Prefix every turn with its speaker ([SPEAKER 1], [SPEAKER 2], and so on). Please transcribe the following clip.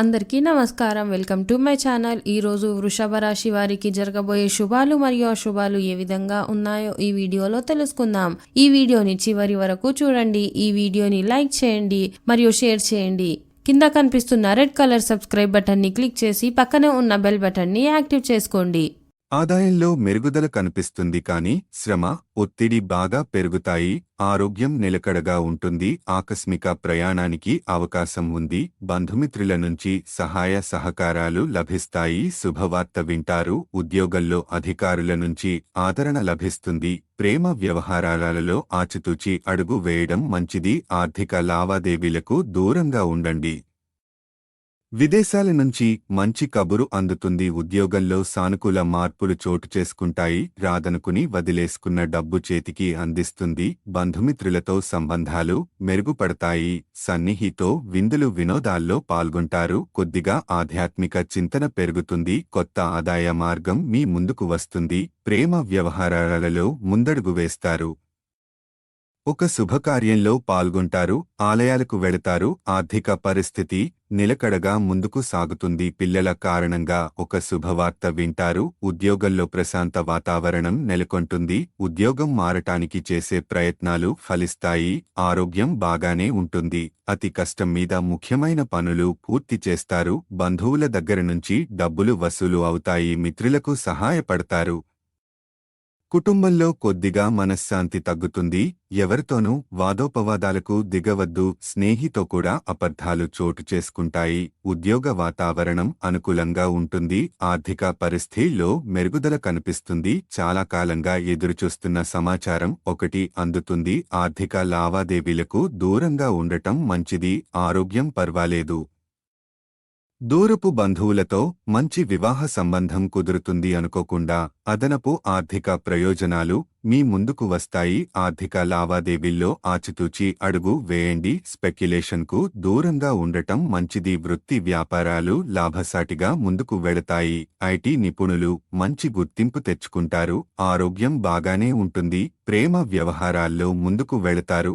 [SPEAKER 1] అందరికీ నమస్కారం. Welcome to my channel. ఈ రోజు వృషభ రాశి వారికి జరగబోయే శుభాలు మరియు అశుభాలు ఏ విధంగా ఉన్నాయో ఈ వీడియోలో తెలుసుకుందాం. ఈ వీడియోని చివరి వరకు చూడండి. ఈ వీడియోని లైక్ చేయండి మరియు షేర్ చేయండి. కింద కనిపిస్తున్న రెడ్ కలర్ సబ్స్క్రైబ్ బటన్ని క్లిక్ చేసి పక్కనే ఉన్న బెల్ బటన్ని యాక్టివ్ చేసుకోండి.
[SPEAKER 2] ఆదాయంలో మెరుగుదల కనిపిస్తుంది కానీ శ్రమ ఒత్తిడి బాగా పెరుగుతాయి ఆరోగ్యం నిలకడగా ఉంటుంది ఆకస్మిక ప్రయాణానికి అవకాశం ఉంది బంధుమిత్రుల నుంచి సహాయ సహకారాలు లభిస్తాయి శుభవార్త వింటారు ఉద్యోగంలో అధికారుల నుంచి ఆదరణ లభిస్తుంది ప్రేమ వ్యవహారాలలో ఆచితూచి అడుగు వేయడం మంచిది ఆర్థిక లావాదేవీలకు దూరంగా ఉండండి. విదేశాల నుంచి మంచి కబురు అందుతుంది. ఉద్యోగంలో సానుకూల మార్పులు చోటు చేసుకుంటాయి. రాదనుకుని వదిలేసుకున్న డబ్బు చేతికి అందిస్తుంది. బంధుమిత్రులతో సంబంధాలు మెరుగుపడతాయి. సన్నిహితో విందులు వినోదాల్లో పాల్గొంటారు. కొద్దిగా ఆధ్యాత్మిక చింతన పెరుగుతుంది. కొత్త ఆదాయ మార్గం మీ ముందుకు వస్తుంది. ప్రేమ వ్యవహారాలలో ముందడుగు వేస్తారు. ఒక శుభకార్యంలో పాల్గొంటారు ఆలయాలకు వెళతారు ఆర్థిక పరిస్థితి నిలకడగా ముందుకు సాగుతుంది. పిల్లల కారణంగా ఒక శుభవార్త వింటారు ఉద్యోగంలో ప్రశాంత వాతావరణం నెలకొంటుంది. ఉద్యోగం మారటానికి చేసే ప్రయత్నాలు ఫలిస్తాయి ఆరోగ్యం బాగానే ఉంటుంది. అతి కష్టం మీద ముఖ్యమైన పనులు పూర్తి చేస్తారు. బంధువుల దగ్గర నుంచి డబ్బులు వసూలు అవుతాయి మిత్రులకు సహాయపడతారు. కుటుంబంలో కొద్దిగా మనశ్శాంతి తగ్గుతుంది ఎవరితోనూ వాదోపవాదాలకు దిగవద్దు స్నేహితో కూడా అబద్ధాలు చోటు చేసుకుంటాయి ఉద్యోగ వాతావరణం అనుకూలంగా ఉంటుంది ఆర్థిక పరిస్థితిలో మెరుగుదల కనిపిస్తుంది చాలా కాలంగా ఎదురుచూస్తున్న సమాచారం ఒకటి అందుతుంది ఆర్థిక లావాదేవీలకు దూరంగా ఉండటం మంచిది ఆరోగ్యం పర్వాలేదు. దూరపు బంధువులతో మంచి వివాహ సంబంధం కుదురుతుంది అనుకోకుండా అదనపు ఆర్థిక ప్రయోజనాలు మీ ముందుకు వస్తాయి. ఆర్థిక లావాదేవీల్లో ఆచితూచి అడుగు వేయండి. స్పెక్యులేషన్కు దూరంగా ఉండటం మంచిది. వృత్తి వ్యాపారాలు లాభసాటిగా ముందుకు వెళతాయి. ఐటీ నిపుణులు మంచి గుర్తింపు తెచ్చుకుంటారు. ఆరోగ్యం బాగానే ఉంటుంది. ప్రేమ వ్యవహారాల్లో ముందుకు వెళతారు.